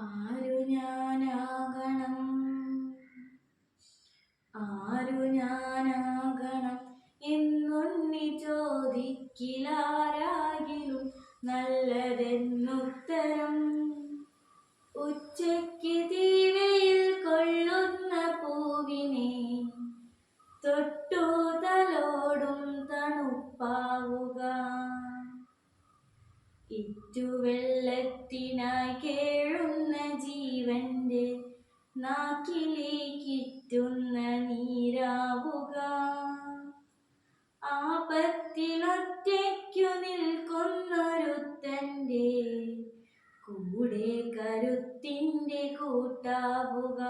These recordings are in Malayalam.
ആരു ഞാനാകണം? ആരു ഞാനാകണം? എന്നുണ്ണി ചോദിക്കിലാരാകിലും നല്ലതെന്നുത്തരം. ഉച്ചയ്ക്ക് തീവയിൽ കൊള്ളുന്ന പൂവിനെ തൊട്ടു തലോടും തണുപ്പാവുക ഇറ്റുവെള്ളത്തിനായി ജീവന്റെ നാക്കിലേക്കിറ്റുന്ന നീരാവുക. ആപത്തിലൊറ്റയ്ക്കു നിൽക്കുന്നൊരുത്തന്റെ കൂടെ കരുത്തിന്റെ കൂട്ടാവുക.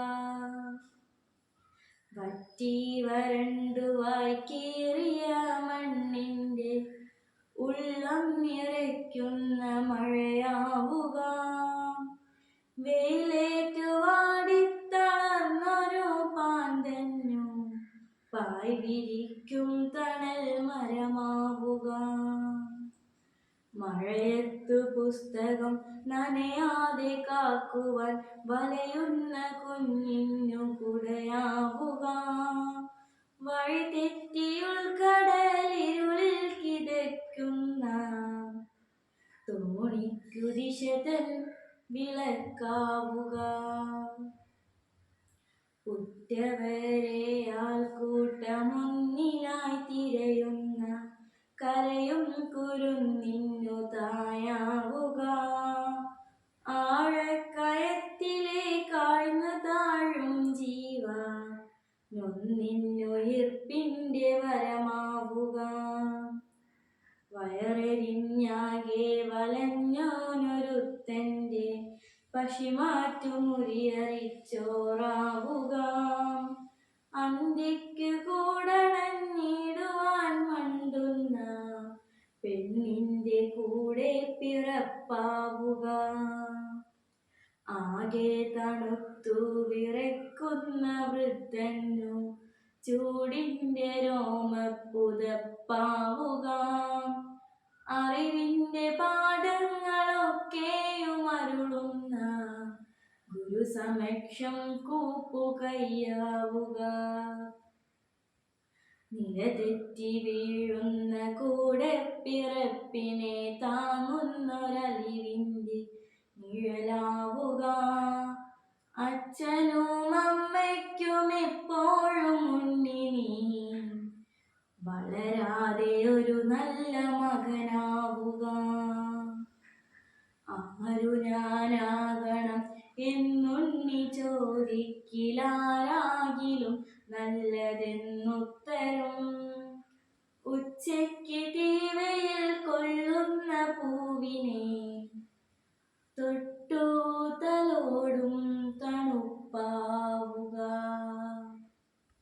വറ്റി വരണ്ടുവായി കീറിയ മണ്ണിന്റെ ഉള്ളം നിറയ്ക്കുന്ന മഴയാവുക. വെയിലേറ്റു പായ് വിരിക്കും തണൽ മരമാവുക. മഴയത്തു പുസ്തകം നനയാതെ കാക്കുവാൻ വലയുന്ന കുഞ്ഞിനു കുടയാവുക. വഴി തെറ്റിയുൾക്കടലിരുളിൽ കിതയ്ക്കുന്ന തോണിക്കു ദിശതൻ വിളക്കാവുക. ഉറ്റവരെ ആൾക്കൂട്ടമൊന്നിനായി തിരയുന്ന കരയും കുരുന്നിന്നു തായാവുക. ആഴക്കയത്തിലെ കാഴ്ന്നു താഴും ജീവ നൊന്നിന്നുയിർപ്പിന്റെ വരമാവുക. വയറെരിഞ്ഞാകെ പശിമാറ്റുമുറിയറിച്ചോറാവുക അന്തിക്ക് കൂടണഞ്ഞിടുവാൻ മണ്ടുന്ന പെണ്ണിന്റെ കൂടെ പിറപ്പാവുക. ആകെ തണുത്തു വിറയ്ക്കുന്ന വൃദ്ധനു ചൂടിന്റെ രോമപ്പുതപ്പാവുക. അറിവിന്റെ പാഠങ്ങളൊക്കെ ഗുരുസമക്ഷം കൂപ്പുകയ്യാവുക. നിലതെറ്റി വീഴുന്ന കൂടെ പിറപ്പിനെ താങ്ങുന്നൊരലിവിന്റെ നിഴലാവുക. അച്ഛനും അമ്മയ്ക്കും എപ്പോഴും മുന്നിനി വളരാതെ ഒരു നല്ല മകനാവുക എന്നുണ്ണി ചോദിക്കിലാരാകിലും നല്ലതെന്നുത്തരം.